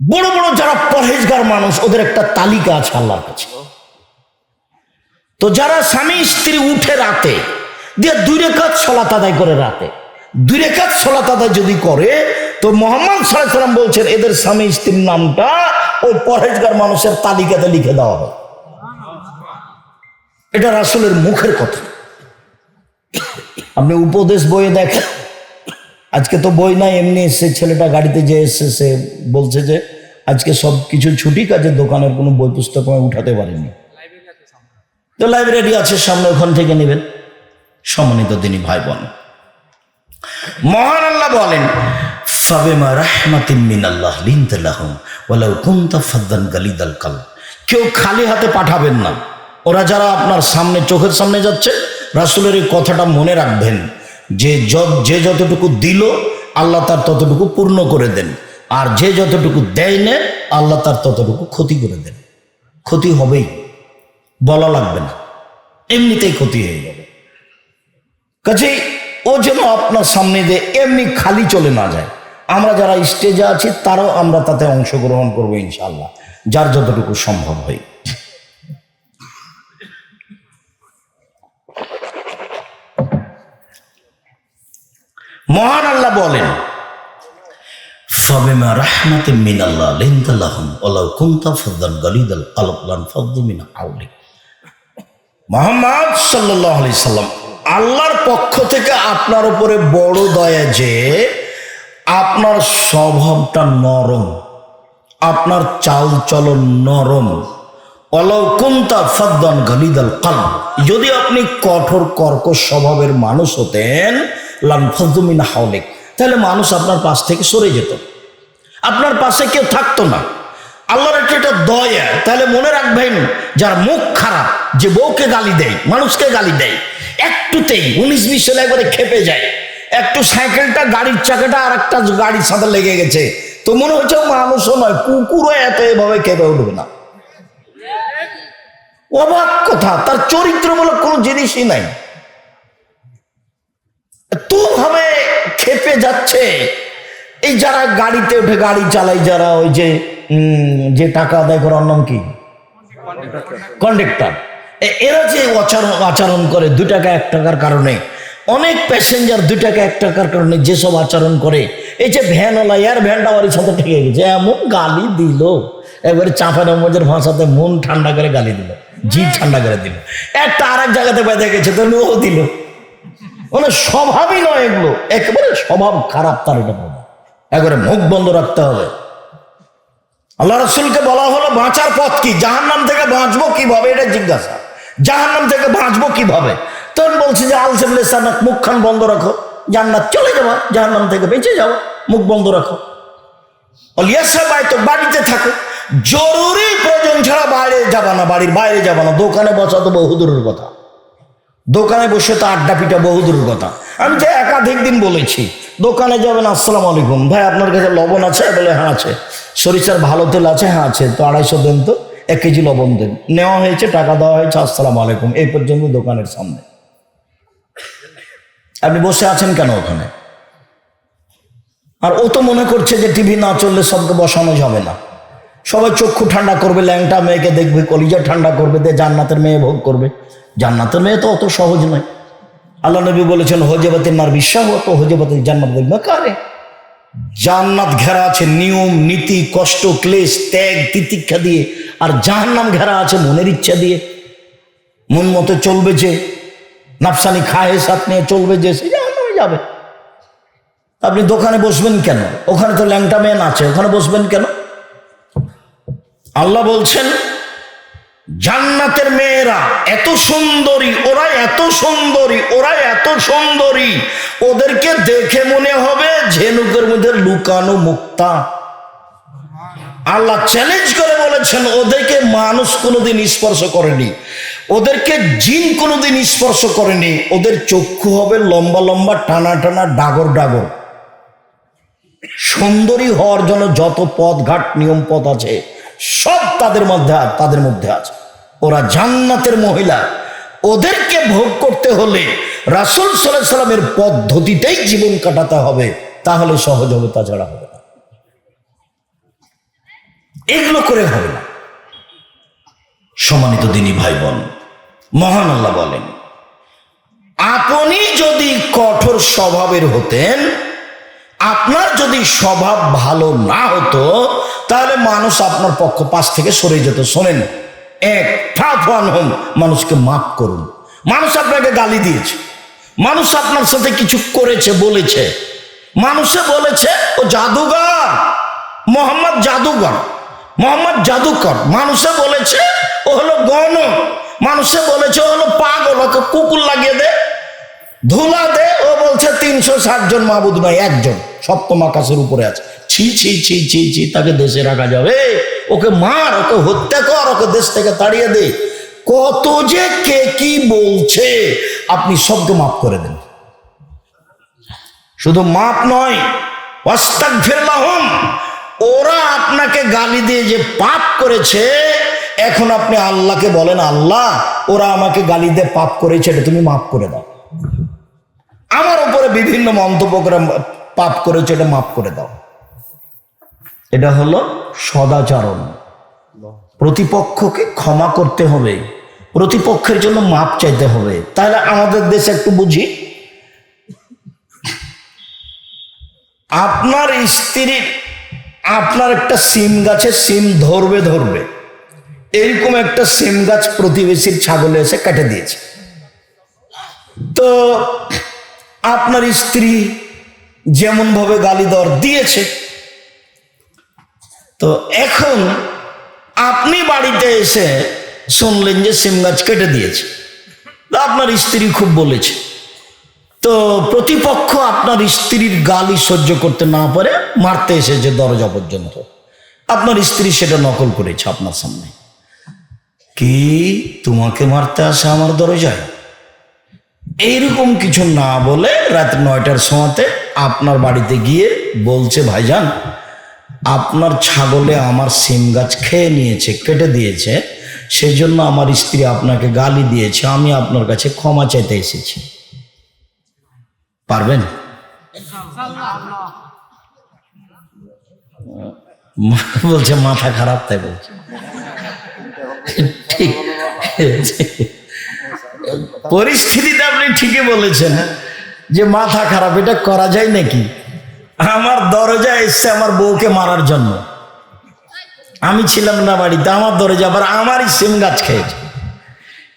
বড় বড় যারা পরহেজগার মানুষ, ওদের একটা তালিকা আছে আল্লাহর কাছে। তো যারা স্বামী স্ত্রী উঠে রাতে, দিয়ে দুই রেখাত সলাত আদায় করে রাতে। দুই রেখাত সলাত আদায় যদি করে, তো মোহাম্মদ সাল্লাম বলছেন, এদের স্বামী স্ত্রীর নামটা ওই পরহেজগার মানুষের তালিকাতে লিখে দেওয়া হবে। এটা রাসুলের মুখের কথা। আপনি উপদেশ বইয়ে দেখেন আজকে তো বই নাই, এমনি এসছে ছেলেটা গাড়িতে যে এসছে, সে বলছে যে আজকে সব কিছু ছুটি কাজে দোকানের কোনো বই পুস্তক আমি উঠাতে পারিনি। তো লাইব্রেরি আছে, সামনে ওখান থেকে নেবেন। সম্মানিত তিনি ভাই বোন মহান আল্লাহ বলেন, ফাবেমা রাহমাতিন মিনাল্লাহ লিনতে লাহুম, ওয়ালাউ কুনতা ফাদ্দান গালিদাল কাল কেউ খালি হাতে পাঠাবেন না। ওরা যারা আপনার সামনে, চোখের সামনে যাচ্ছে, রাসুলের এই কথাটা মনে রাখবেন। যে য- যতটুকু দিল, আল্লাহ তার ততটুকু পূর্ণ করে দেন। আর যে যতটুকু দেয় না আল্লাহ তার ততটুকু ক্ষতি করে দেন। ক্ষতি হবেই। বলা লাগবে না। এমনিতেই ক্ষতি হয়ে যাবে। কাজেই ও যেন আপনার সামনে দিয়ে এমনি খালি চলে না যায়। আমরা যারা স্টেজে আছি, তারাও আমরা তাতে অংশগ্রহণ করব ইনশাল্লাহ যার যতটুকু সম্ভব হয়। মহান আল্লাহ বলেন, ফাবিমা রাহমাতে মিন আল্লাহ লিনতালাহুম ওয়ালাউ কুনতা ফাদদান গালিদাল আলকলান ফাদদু মিন আউলি সাল্লাল্লাহু আলাইহি সাল্লাম, আল্লাহর পক্ষ থেকে আপনার উপরে বড় দয়া যে আপনার স্বভাবটা নরম, আপনার চাল চলন নরম অলৌকুন্তা ফদ্দন গলিদল কাল যদি আপনি কঠোর কর্কশ স্বভাবের মানুষ হতেন তাহলে মানুষ আপনার পাশ থেকে সরে যেত। আপনার পাশে কেউ থাকতো না। আল্লাহর একটা এটা দয়া, তাহলে মনে রাখবেন, যার মুখ খারাপ, যে বউকে গালি দেয়, মানুষকে গালি দেয়, একটুতেই উনিশ বিশ হলে একবারে খেপে যায়। একটু সাইকেলটা, গাড়ির চাকাটা আর একটা গাড়ির সাথে লেগে গেছে। তো মনে হচ্ছে মানুষও নয়, কুকুরও এত এভাবে খেপে উঠবে না। অবাক কথা, তার চরিত্রমূলক কোনো জিনিসই নাই। ভাবে খেপে যাচ্ছে। এই যারা গাড়িতে উঠে গাড়ি চালায়, যারা ওই যে যে টাকা আদায় করার নাম কি? কন্ডাক্টর। এরা যে আচরণ আচরণ করে দু টাকা, এক টাকার কারণে। অনেক প্যাসেঞ্জার দু টাকা, এক টাকার কারণে যেসব আচরণ করে, এই যে ভ্যানওয়ালা এয়ার ভ্যানটা আমার সাথে ঠেকে গেছে। এমন গালি দিল। এবারে চাপের মজের ভাষাতে মন ঠান্ডা করে গালি দিল। জি ঠান্ডা করে দিল। একটা আর এক জায়গাতে বেঁধে গেছে, তো ও দিল। মানে স্বভাবই নয় এগুলো। একেবারে স্বভাব খারাপ তার এটা বলা। একবারে মুখ বন্ধ রাখতে হবে। আল্লাহ রসুলকে বলা হলো, বাঁচার পথ কি? জাহান্নাম থেকে বাঁচবো কীভাবে? এটা জিজ্ঞাসা। জাহান্নাম থেকে বাঁচবো কীভাবে? তখন বলছে যে ইসলামাক মুখখান বন্ধ রাখো। জান্নাত চলে যাব জাহান্নাম থেকে বেঁচে যাও মুখ বন্ধ রাখো। তো বাড়িতে থাকো। জরুরি প্রয়োজন ছাড়া বাইরে যাবা না, বাড়ির বাইরে যাবা না। দোকানে বসা তো বহুদূরের কথা। দোকানে বসে তো আড্ডা পিটা বহুদূরের কথা। আমি যে একাধিক দিন বলেছি, দোকানে যাবেন, আসসালাম আলাইকুম। ভাই, আপনার কাছে লবণ আছে? বলে হ্যাঁ আছে। সরিষার ভালো তেল আছে? হ্যাঁ আছে। তো আড়াইশো দেন তো, এক কেজি লবণ দেন। নেওয়া হয়েছে, টাকা দেওয়া হয়েছে, আসসালাম আলাইকুম। এই পর্যন্ত দোকানের সামনে। আপনি বসে আছেন কেন ওখানে? আর ও তো মনে করছে যে টিভি না চললে সবকে বসানো যাবে না। সবাই চক্ষু ঠান্ডা করবে, ল্যাংটা মেয়েকে দেখবে, কলিজা ঠান্ডা করবে, দিয়ে জান্নাতের মেয়ে ভোগ করবে। জান্নাতের মেয়ে তো অত সহজ নয়। আল্লাহ নবী বলেছেন হজেবাতের মার বিশ্বাস তো হজেবাতের জান্নাত দেখবে কারে? জান্নাত ঘেরা আছে নিয়ম, নীতি, কষ্ট, ক্লেশ, ত্যাগ, তিতিক্ষা দিয়ে, আর জাহান্নাম ঘেরা আছে মনের ইচ্ছা দিয়ে। মন মতো চলবে যে, নাফসানি খায় সাথ নিয়ে চলবে যে, সে জাহান্নামে যাবে। আপনি দোকানে বসবেন কেন? ওখানে তো ল্যাংটা মেন আছে ওখানে বসবেন কেন? আল্লাহ বলছেন জান্নাতের মেয়েরা এত সুন্দরী, ওরা এত সুন্দরী, ওরা এত সুন্দরী। ওদেরকে দেখে মনে হবে ঝেনুকের মধ্যে লুকানো মুক্তা। আল্লাহ চ্যালেঞ্জ করে বলেছেন, ওদেরকে মানুষ কোনোদিন স্পর্শ করেনি। ওদেরকে জিন কোনোদিন স্পর্শ করেনি। ওদের চক্ষু হবে লম্বা লম্বা, টানা টানা, ডাগর ডাগর। সুন্দরী হওয়ার জন্য যত পথ ঘাট নিয়ম পথ আছে সব তাদের মধ্যে তাদের মধ্যে আছে। ওরা জান্নাতের মহিলা। ওদেরকে ভোগ করতে হলে রাসুল সাল্লামের পদ্ধতিতেই জীবন কাটাতে হবে। তাহলে সহজ হবে, তাছাড়া হবে না। এগুলো করে হবে না। সম্মানিত দিনী ভাই বোন মহান আল্লাহ বলেন, আপনি যদি কঠোর স্বভাবের হতেন, আপনার যদি স্বভাব ভালো না হতো তাহলে মানুষ আপনার পক্ষ পাশ থেকে সরে যেত। শোনেন, এক ফাফান মানুষকে মাফ করুন। মানুষ আপনাকে গালি দিয়েছে। মানুষ আপনার সাথে কিছু করেছে, বলেছে। মানুষে বলেছে, ও জাদুঘর, মোহাম্মদ জাদুঘর, মোহাম্মদ জাদুকর। মানুষে বলেছে, ও হলো গণ মানুষে বলেছে, ও হলো পাগল, ওকে কুকুর লাগিয়ে দে, ধুলা দে। ও বলছে, তিনশো ষাট জন মাবুদ নয় একজন, সপ্তম আকাশের উপরে আছে। ছি ছি ছি ছি ছি, তাকে দেশে রাখা যাবে। ওকে মার, ওকে হত্যা কর, ওকে দেশ থেকে তাড়িয়ে দে। কত যে কে কি বলছে, আপনি সবকে মাফ করে দেন। শুধু মাপ নয় ওরা আপনাকে গালি দিয়ে যে পাপ করেছে, এখন আপনি আল্লাহকে বলেন, আল্লাহ, ওরা আমাকে গালি দিয়ে পাপ করেছে, এটা তুমি মাফ করে দাও। আমার উপরে বিভিন্ন মন্তব্য করে পাপ করেছে, এটা মাফ করে দাও। এটা হলো সদাচরণ। প্রতিপক্ষকে ক্ষমা করতে হবে প্রতিপক্ষের জন্য মাপ চাইতে হবে। তাহলে আমাদের দেশে একটু বুঝি। আপনার স্ত্রীর আপনার একটা সিম গাছে সিম ধরবে ধরবে। এরকম একটা সিম গাছ প্রতিবেশীর ছাগলে এসে কেটে দিয়েছে। তো আপনার স্ত্রী যেমন ভাবে গালি দর দিয়েছে তো এখন আপনি বাড়িতে এসে শুনলেন যে সিম গাছ কেটে দিয়েছে। তো আপনার স্ত্রী খুব বলেছে। তো প্রতিপক্ষ আপনার স্ত্রীর গালি সহ্য করতে না পারে, মারতে এসেছে দরজা পর্যন্ত। আপনার স্ত্রী সেটা নকল করেছে আপনার সামনে। কি তোমাকে মারতে আসে আমার দরজায়? এইরকম কিছু না বলে রাত নয়টার সময়তে আপনার বাড়িতে গিয়ে বলছে, ভাইজান আপনার ছাগলে আমার সিম গাছ খেয়ে নিয়েছে, কেটে দিয়েছে সেই জন্য আমার স্ত্রী আপনাকে গালি দিয়েছে, আমি আপনার কাছে ক্ষমা চাইতে এসেছি। পারবেন? বলছে, মাথা খারাপ, তাই বলছে। ঠিক। পরিস্থিতিতে আপনি ঠিকই বলেছেন যে মাথা খারাপ, এটা করা যায় নাকি? আমার দরজা এসছে আমার বউকে মারার জন্য। আমি ছিলাম না বাড়িতে, আমার দরজা, আবার আমারই সিম গাছ খেয়েছে।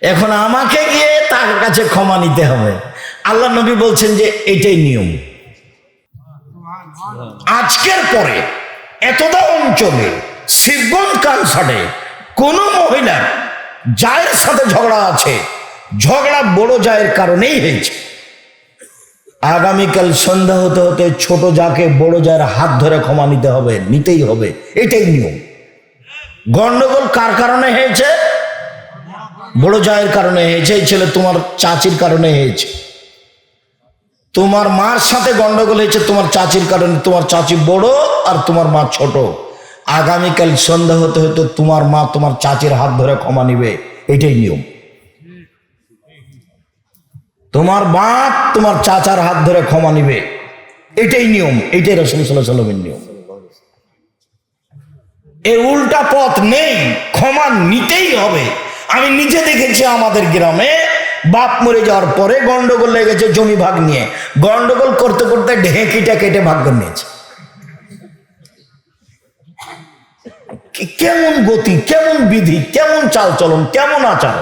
এখন আমাকে গিয়ে তার কাছে ক্ষমা নিতে হবে। আল্লাহ নবী বলছেন যে, এটাই নিয়ম। আজকের পরে এতটা অঞ্চলে শিবগঞ্জ কালসাটে কোন মহিলার জায়ের সাথে ঝগড়া আছে। ঝগড়া বড় জায়ের কারণেই হয়েছে। আগামীকাল সন্ধ্যা হতে হতে ছোট যাকে বড় জায়ের হাত ধরে ক্ষমা নিতে হবে, নিতেই হবে। এটাই নিয়ম। গন্ডগোল কার কারণে হয়েছে? বড় জায়ের কারণে হয়েছে, এই ছেলে তোমার চাচির কারণে হয়েছে। তোমার মার সাথে গন্ডগোল হয়েছে, তোমার চাচির কারণে। তোমার চাচি বড় আর তোমার মা ছোট। আগামীকাল সন্ধ্যা হতে হতে তোমার মা তোমার চাচির হাত ধরে ক্ষমা নিবে। এটাই নিয়ম। তোমার বাপ তোমার চাচার হাত ধরে ক্ষমা নিবে। এটাই নিয়ম, এটাই রসুল সাল্লামের নিয়ম। এ উল্টা পথ নেই, ক্ষমা নিতেই হবে। আমি নিজে দেখেছি আমাদের গ্রামে বাপ মরে যাওয়ার পরে গন্ডগোল লেগেছে জমি ভাগ নিয়ে। গন্ডগোল করতে করতে ঢেঁকিটা কেটে ভাগ নিয়েছে। কেমন গতি, কেমন বিধি, কেমন চালচলন, কেমন আচার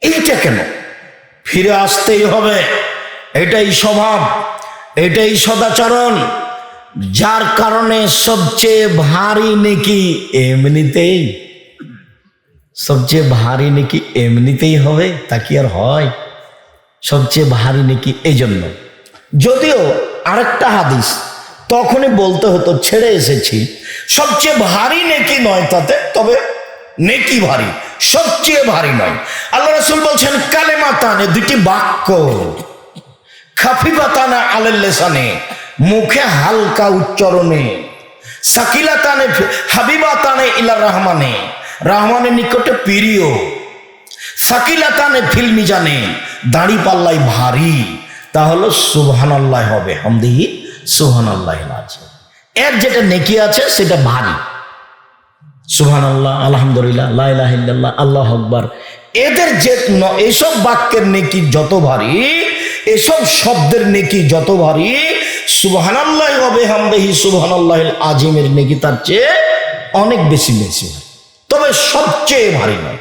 এইটা কেন? ফিরে আসতেই হবে। এটাই স্বভাব, এটাই সদাচরণ। যার কারণে সবচেয়ে ভারী নেকি এমনিতেই, সবচেয়ে ভারী নেকি এমনিতেই হবে, তা কি আর হয়? সবচেয়ে ভারী নেকি এই জন্য যদিও আরেকটা হাদিস তখনই বলতে হতো, ছেড়ে এসেছি। সবচেয়ে ভারী নেকি নয় তাতে, তবে নেকি ভারী, সবচেয়ে ভারী নয়। আল্লাহ রসুল বলছেন কালেমাতানে দুটি বাক্য। খাফিবাতানা আলেল্লেসানে মুখে হালকা উচ্চারণে। সাকিলাতানে হাবিবাতানে ইলা রহমানে, রহমানের নিকটে প্রিয়। সাকিলাতানে ফিল্মি জানে দাড়ি পাল্লাই ভারী। তা হলো সুবহান আল্লাহ হবে, হামদিহি সুবহান আল্লাহ আছে এর যেটা নেকি আছে, সেটা ভারী। সুহান আল্লাহ আলহামদুলিল্লাহ লাইলাহিল্লাহ আল্লাহ আকবার। এদের যে এইসব বাক্যের নেকি যত ভারী, এসব শব্দের নেকি যত ভারী সুবহান আল্লাহ হামদেহি সুবহান আল্লাহ আজিমের নেকি তার চেয়ে অনেক বেশি বেশি তবে সবচেয়ে ভারী নয়।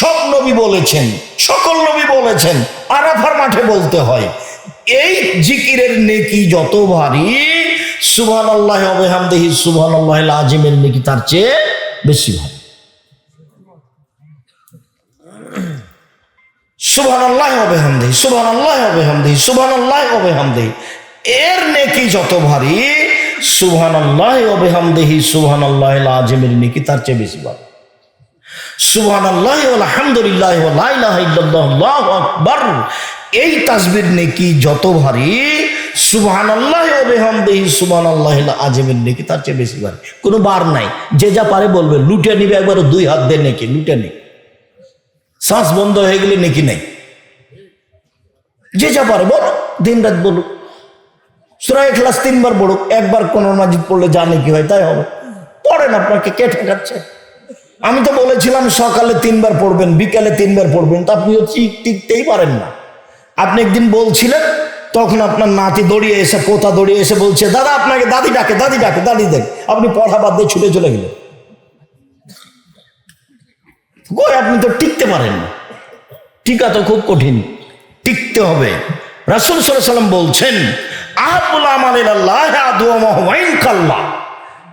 সব নবী বলেছেন, সকল নবী বলেছেন, আরাফার মাঠে বলতে হয় এই জিকিরের নেকি যত ভারী, সুবহানাল্লাহি ওয়া বিহামদিহি সুবহানাল্লাহিল আযীমের নেকি তার চেয়ে বেশি ভারী। সুবহানাল্লাহ হবে হামদি সুবহানাল্লাহ হবে হামদি সুবহানাল্লাহ হবে হামদি এর নেকি যত ভারী, সুবহানাল্লাহ হবে হামদিহি সুবহানাল্লাহ আজমের নেকি তার চেয়ে বেশি ভারী। এই তাসবির নেকি যত ভারী নেকি তার চেয়ে বেশি ভারী। কোনো বার নাই। যে যা পারে বলবে, লুটে নিবে একবার দুই হাত দিয়ে নেকি, লুটে শ্বাস বন্ধ হয়ে গেলে নাকি নেই। যে যা পারে বলো, দিন রাত বলুক সুরাই ক্লাস তিনবার পড়ুক, একবার কোন মাজিদ পড়লে জানে কি হয় তাই হবে। পড়েন আপনাকে, কে ঠেকাচ্ছে? আমি তো বলেছিলাম সকালে তিনবার পড়বেন, বিকালে তিনবার পড়বেন, তা আপনি হচ্ছে টিকতেই পারেন না। আপনি একদিন বলছিলেন, তখন আপনার নাতি দড়িয়ে এসে, পোতা দড়িয়ে এসে বলছে, দাদা আপনাকে দাদি ডাকে দাদি ডাকে, দাদি দেখ আপনি পড়া বাদ দিয়ে ছুটে চলে গেলেন। আপনি তো টিকতে পারেন না। টিকা তো খুব কঠিন। টিকতে হবে। রাসুল সাল্লাম বলছেন, আহাবুল আল্লাহ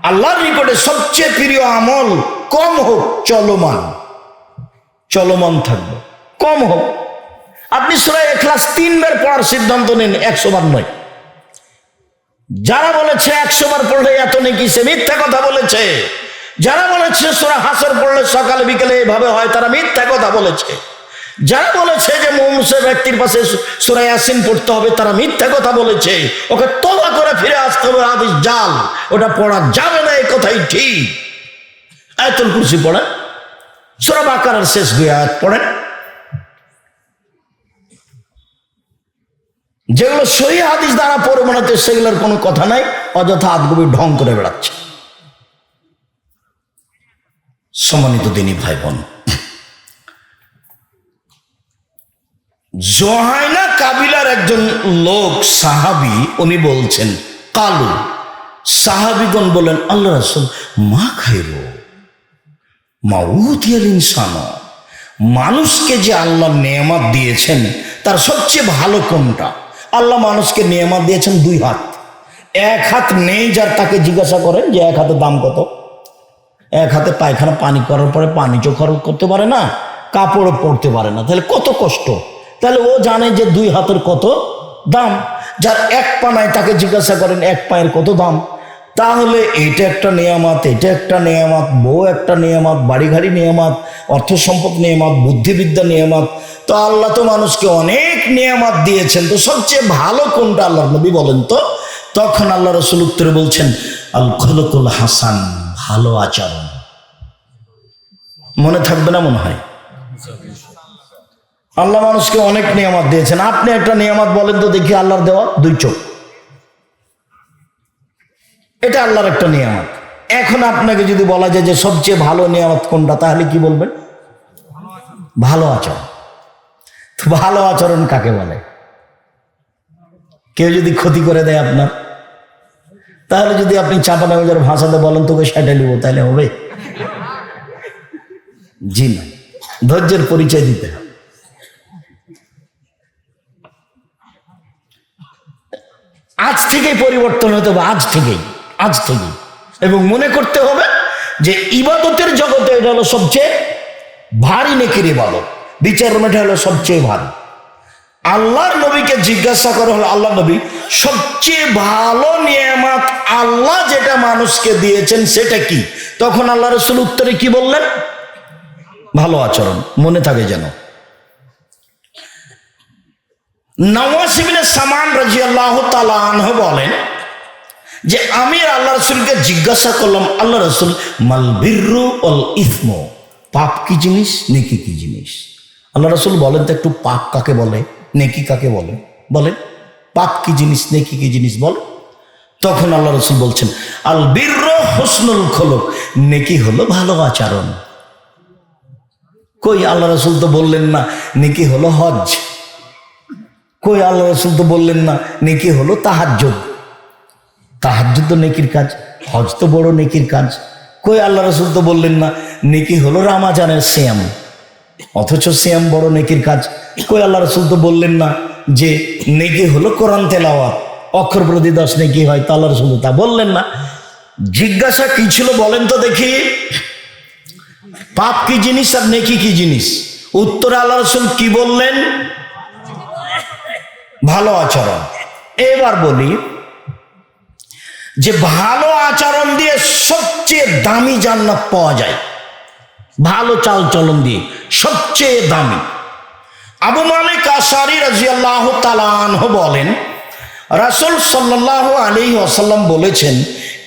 আল্লাহর নিকটে সবচেয়ে প্রিয় আমল কম হোক, চলমান। চলমান থাকবে। কম হোক। আপনি সুরাই ক্লাস তিনবার পড়ার সিদ্ধান্ত নিন একশো বার নয়। যারা বলেছে একশো বার পড়লে এত নেকি, সে মিথ্যা কথা বলেছে। যারা বলেছে সোরা হাসর পড়লে সকালে, বিকেলে এভাবে হয়, তারা মিথ্যা কথা বলেছে। যারা বলেছে যে মুমসে ব্যক্তির পাশে সুরাই আসিন পড়তে হবে, তারা মিথ্যা কথা বলেছে। ওকে তবা করে ফিরে আসতে হবে আদিস জাল। ওটা পড়া যাবে না এই কথাই ঠিক। আয়তুল কুরসি পড়েন, সোরা বাকারের শেষ দুই আয়াত পড়েন। যেগুলো সহি হাদিস দ্বারা পরিমাণিত, সেগুলোর কোনো কথা নাই, অযথা আদগুবি ঢং করে বেড়াচ্ছে। সম্মানিত দিনী ভাই বোন জোহাইনা কাবিলার একজন লোক, সাহাবি, উনি বলছেন, কালু। সাহাবিগণ বলেন আল্লাহ রাসুল, মা খাইল মাউতিয়াল ইনসান মানুষকে যে আল্লাহ নেয়ামাত দিয়েছেন, তার সবচেয়ে ভালো কোনটা? আল্লাহ মানুষকে নিয়ামত দিয়েছেন দুই হাত। এক হাত নেই যার তাকে জিজ্ঞাসা করেন যে এক হাতের দাম কত? এক হাতে পায়খানা পানি করার পরে পানি খরচ করতে পারে না, কাপড়ও পরতে পারে না। তাহলে কত কষ্ট? তাহলে ও জানে যে দুই হাতের কত দাম। যার এক পা নাই তাকে জিজ্ঞাসা করেন, এক পায়ের কত দাম? তাহলে এটা একটা নিয়ামত, এটা একটা নিয়ামত, বউ একটা নিয়ামত বাড়ি গাড়ি নিয়ামত অর্থ সম্পদ নিয়ামত, বুদ্ধিবিদ্যা নিয়ামত। তো আল্লাহ তো মানুষকে অনেক নিয়ামত দিয়েছেন। তো সবচেয়ে ভালো কোনটা আল্লাহ নবী বলেন তো? তখন আল্লাহ রসুল উত্তরে বলছেন, আল খলকুল হাসান ভালো আচরণ। মনে থাকবে না মনে হয়? আল্লাহ মানুষকে অনেক নিয়ামত দিয়েছেন। আপনি একটা নিয়ামত বলেন তো দেখি আল্লাহর দেওয়া দুই চোখ। এটা আল্লাহর একটা নিয়ামত। এখন আপনাকে যদি বলা যায় যে সবচেয়ে ভালো নিয়ামত কোনটা, তাহলে কি বলবেন? ভালো আচরণ। ভালো আচরণ কাকে বলে? কেউ যদি ক্ষতি করে দেয় আপনার, তাহলে যদি আপনি চাপা নামের ভাষাতে বলেন, তোকে সেটা নিব তাহলে হবে? জি না। ধৈর্যের পরিচয় দিতে হবে। আজ থেকেই পরিবর্তন হতে হবে, আজ থেকেই। আজ থেকেই এবং মনে করতে হবে যে ইবাদতের জগতে এটা হলো সবচেয়ে ভারী নেকির ইবাদত। বিচার মেঠে হলো সবচেয়ে ভারী। আল্লাহর নবীকে জিজ্ঞাসা করা হলো আল্লাহ নবী, সবচেয়ে ভালো নিয়ামাত আল্লাহ যেটা মানুষকে দিয়েছেন সেটা কি? তখন আল্লাহ রসুল উত্তরে কি বললেন? ভালো আচরণ, মনে থাকে যেন। নওয়াসিবিনে সামান রাজি আল্লাহ বলেন যে আমি আল্লাহ রসুলকে জিজ্ঞাসা করলাম, আল্লাহ রসুল, মাল বিরু অল ইসমো? পাপ কি জিনিস, নেকি কি জিনিস? আল্লাহ রসুল বলেন তো একটু পাপ কাকে বলে, নেকি কাকে বলে? বলেন, পাপ কি জিনিস, নেকি কি জিনিস বল। তখন আল্লাহ রসুল বলছেন, আল বীর হোসনুল খোলক, নেকি হলো ভালো আচরণ। কই আল্লাহ রসুল তো বললেন না, নেকি হলো হজ। কই আল্লাহ রসুল তো বললেন না, নেকি হলো তাহাজ্জুদ। তাহাজ্জুদ তো নেকির কাজ, হজ তো বড় নেকির কাজ। কই আল্লাহ রসুল তো বললেন না, নেকি হলো রামাজানের শ্যাম অথচ শ্যাম বড় নেকির কাজ। কই আল্লাহ রসুল তো বললেন না যে নেকি হলো কোরআন তেলাওয়াত, অক্ষর প্রতি দশ নেকি হয়, তা আল্লাহ রসুল তা বললেন না। জিজ্ঞাসা কি ছিল বলেন তো দেখি। পাপ কি জিনিস আর নেকি কি জিনিস? উত্তরে আল্লাহ রসুল কি বললেন? ভালো আচরণ। এবার বলি যে ভালো আচরণ দিয়ে সবচেয়ে দামি জান্নাত পাওয়া যায়। ভালো চাল চলন দিয়ে সবচেয়ে দামি। আবু মালিক আশারি রাজিয়াল্লাহ তালানহ বলেন, রাসুল সাল্লাহ আলী আসাল্লাম বলেছেন,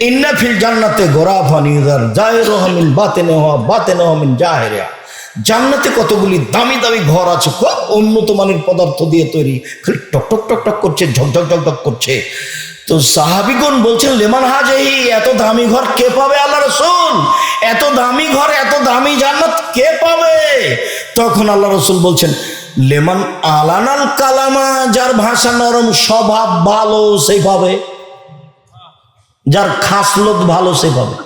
ইন্না ফিল জান্নাতে গোরা ফানিদার জাহের রহমিন বাতেন বাতেন রহমিন জাহেরা জান্নাতে কতগুলি দামি দামি ঘর আছে, খুব উন্নত মানের পদার্থ দিয়ে তৈরি। খালি টক টক টক টক করছে, ঝকঝক ঝকঝক করছে। তো সাহাবিগণ বলছেন, লেমান হাজেহি, এত দামি ঘর কে পাবে আল্লাহ রসুল? এত দামি ঘর, এত দামি জান্নাত কে পাবে? তখন আল্লাহ রসুল বলছেন, লেমান আলানাল কালামা, যার ভাষা নরম, স্বভাব ভালো সেই পাবে। যার খাসলত ভালো, সে পাবে।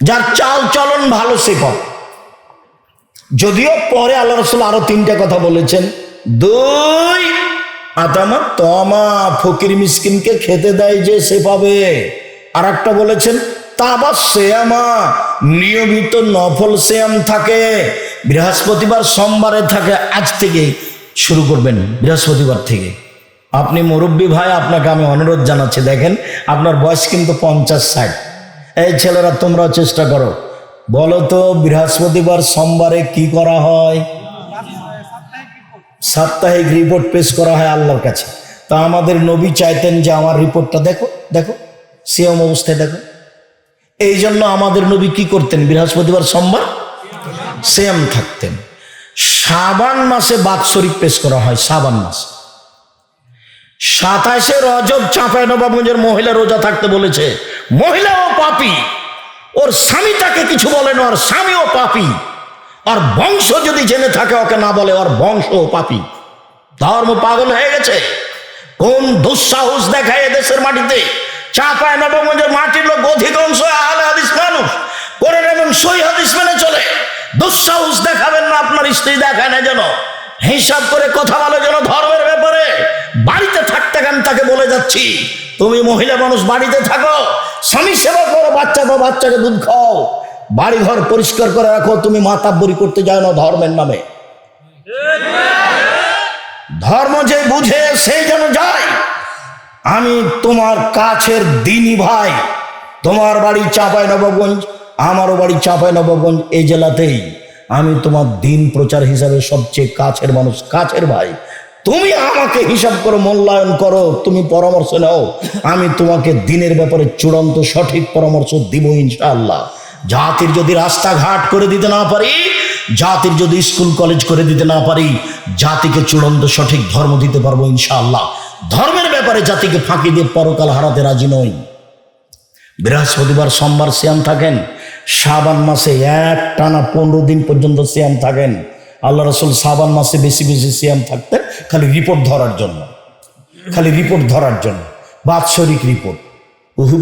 যার চাল চলন ভালো, সে পাবে। যদিও পরে আল্লাহ রসুল আরও তিনটা কথা বলেছেন, দুই আতামা তমা ফকির মিসকিনকে খেতে দেয় যে সে পাবে আর একটা বলেছেন, তাবা শ্যামা নিয়মিত নফল শ্যাম থাকে, বৃহস্পতিবার সোমবারে থাকে, আজ থেকে শুরু করবেন বৃহস্পতিবার থেকে। আপনি মুরব্বী ভাই, আপনাকে আমি অনুরোধ জানাচ্ছি, দেখেন আপনার বয়স কিন্তু পঞ্চাশ ষাট। এই ছেলেরা, তোমরাও চেষ্টা করো। বলো তো, বৃহস্পতিবার সোমবারে কি করা হয়? সাপ্তাহিক রিপোর্ট পেশ করা হয় আল্লাহর কাছে। তা আমাদের নবী চাইতেন যে আমার রিপোর্টটা দেখো দেখো সেম অবস্থায় দেখো। এই জন্য আমাদের নবী কি করতেন? বৃহস্পতিবার সোমবার সেম থাকতেন। সাবান মাসে বাৎসরিক পেশ করা হয় সাবান মাসে। সাতাশে রজব চাঁপাই নবাবগঞ্জের মহিলা রোজা থাকতে বলেছে মহিলাও পাপি, ওর স্বামী তাকে কিছু বলেন ওর স্বামীও পাপি। আর বংশ যদি জেনে থাকে, ওকে না বলে ওর বংশও পাপি। ধর্ম পাগল হয়ে গেছে। কোন দুঃসাহস দেখায় দেশের মাটিতে? চাঁপায় নবগঞ্জের মাটির লোক অধিকাংশ আহলে হাদিস মানুষ। কোরআন এবং সই হাদিস মেনে চলে। দুঃসাহস দেখাবেন না, আপনার স্ত্রী দেখায় না যেন। হিসাব করে কথা বলে যেন ধর্মের ব্যাপারে। বাড়িতে থাকতে কেন তাকে বলে যাচ্ছি? তুমি মহিলা মানুষ, বাড়িতে থাকো। স্বামী সেবা করো, বাচ্চা তো বাচ্চাকে দুধ খাও। বাড়ি ঘর পরিষ্কার করে রাখো, তুমি মাতাব্বরি করতে যাও না ধর্মের নামে। ধর্ম যে বুঝে সেই যেন যায়। আমি তোমার কাছের দিনী ভাই, তোমার বাড়ি চাঁপাই নবাবগঞ্জ, আমারও বাড়ি চাঁপাই নবাবগঞ্জ এই জেলাতেই। আমি তোমার দিন প্রচার হিসাবে সবচেয়ে কাছের মানুষ, কাছের ভাই। তুমি আমাকে হিসাব করো, মূল্যায়ন করো, তুমি পরামর্শ নাও। আমি তোমাকে দিনের ব্যাপারে চূড়ান্ত সঠিক পরামর্শ দিব ইনশাআল্লাহ। জাতির যদি রাস্তাঘাট করে দিতে না পারি, জাতির যদি স্কুল, কলেজ করে দিতে না পারি, জাতিকে চূড়ান্ত সঠিক ধর্ম দিতে পারব ইনশাআল্লাহ। ধর্মের ব্যাপারে জাতিকে ফাঁকি দিয়ে পরকাল হারাতে রাজি নই। বৃহস্পতিবার, সোমবার শ্যাম থাকেন। সাবান মাসে এক টানা পনেরো দিন পর্যন্ত শ্যাম থাকেন। আল্লাহ রসুল সাবান মাসে বেশি বেশি শ্যাম থাকতেন খালি রিপোর্ট ধরার জন্য। খালি রিপোর্ট ধরার জন্য। বাৎসরিক রিপোর্ট। উহুব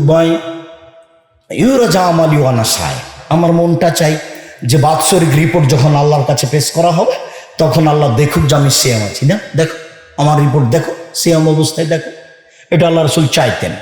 আমার মনটা চাই যে বাৎসরিক রিপোর্ট যখন আল্লাহর কাছে পেশ করা হবে, তখন আল্লাহ দেখুক যে আমি সিয়াম আছি। না দেখো, আমার রিপোর্ট দেখো সিয়াম অবস্থায় দেখো। এটা আল্লাহ রসুল চাইতেন।